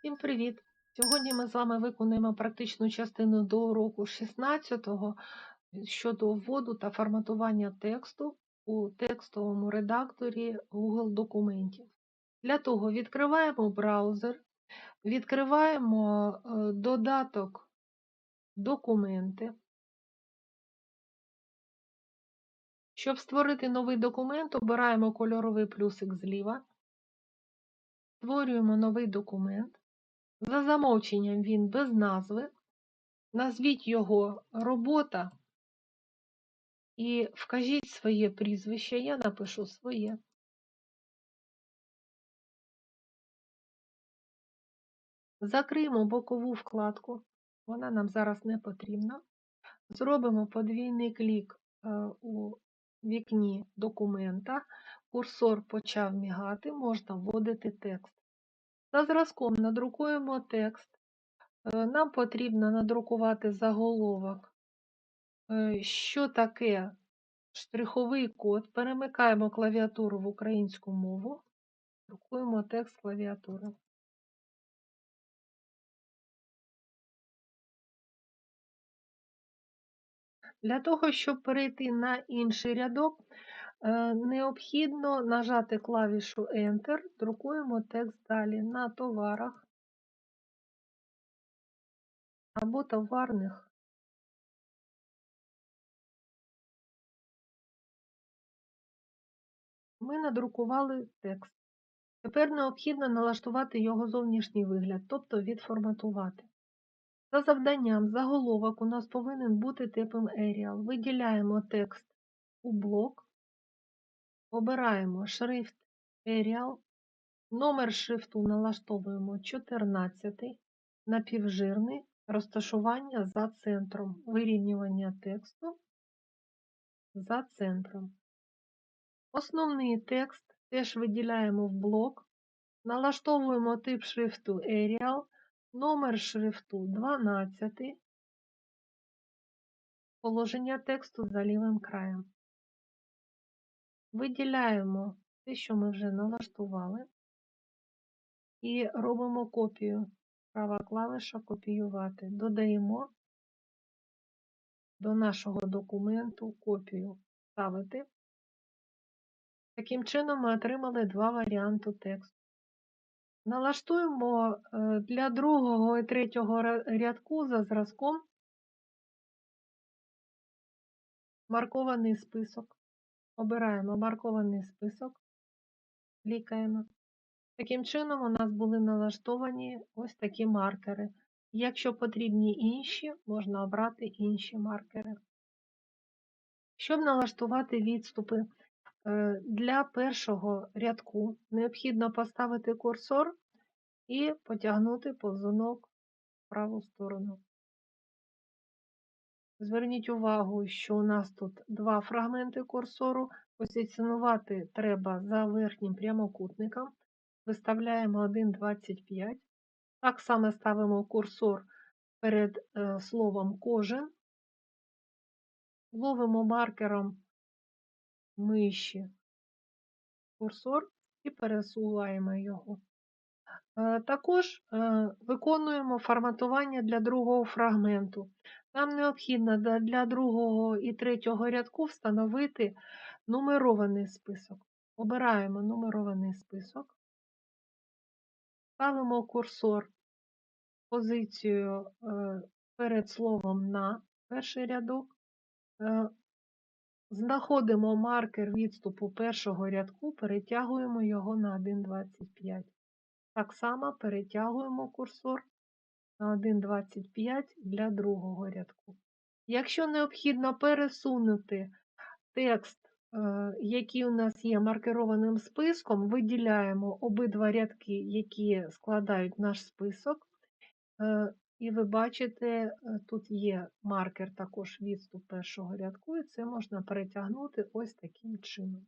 Всім привіт! Сьогодні ми з вами виконуємо практичну частину до уроку 16 щодо вводу та форматування тексту у текстовому редакторі Google документів. Для того відкриваємо браузер, відкриваємо е, додаток Документи. Щоб створити новий документ, обираємо кольоровий плюсик зліва, створюємо новий документ. За замовченням він без назви. Назвіть його робота і вкажіть своє прізвище. Я напишу своє. Закриємо бокову вкладку, вона нам зараз не потрібна. Зробимо подвійний клік е, у вікні документа. Курсор почав мігати, можна вводити текст. За зразком надрукуємо текст. Е, нам потрібно надрукувати заголовок. Е, що таке штриховий код? Перемикаємо клавіатуру в українську мову, друкуємо текст клавіатури. Для того, щоб перейти на інший рядок, необхідно нажати клавішу Enter, друкуємо текст далі на товарах або товарних. Ми надрукували текст. Тепер необхідно налаштувати його зовнішній вигляд, тобто відформатувати. За завданням заголовок у нас повинен бути типом Arial. Виділяємо текст у блок, обираємо шрифт Arial, номер шрифту налаштовуємо 14, напівжирний, розташування за центром, вирівнювання тексту за центром. Основний текст теж виділяємо в блок, налаштовуємо тип шрифту Arial, номер шрифту 12, положення тексту за лівим краєм. Виділяємо те, що ми вже налаштували, і робимо копію. Права клавиша копіювати. Додаємо до нашого документу копію ставити. Таким чином, ми отримали два варіанти тексту. Налаштуємо е, для другого і третього рядку за зразком маркований список. Обираємо маркований список, клікаємо. Таким чином, у нас були налаштовані ось такі маркери. Якщо потрібні інші, можна обрати інші маркери. Щоб налаштувати відступи Е, для першого рядку необхідно поставити курсор і потягнути повзунок в праву сторону. Зверніть увагу, що у нас тут два фрагменти курсору. Позиціонувати треба за верхнім прямокутником. Виставляємо 1,25. Так само ставимо курсор перед е, словом кожен, ловимо маркером миші курсор і пересуваємо його. Е, також е, виконуємо форматування для другого фрагменту. Нам необхідно для другого і третього рядку встановити нумерований список. Обираємо нумерований список, ставимо курсор позицію е, перед словом на перший рядок, Знаходимо маркер відступу першого рядку, перетягуємо його на 1,25. Так само перетягуємо курсор на 1,25 для другого рядку. Якщо необхідно пересунути текст, е, який у нас є маркерованим списком, виділяємо обидва рядки, які складають наш список, е, і ви бачите, е, тут є маркер також відступ першого рядку, і це можна перетягнути ось таким чином.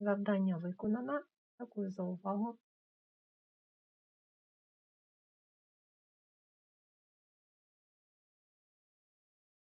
Завдання виконано. Дякую за увагу.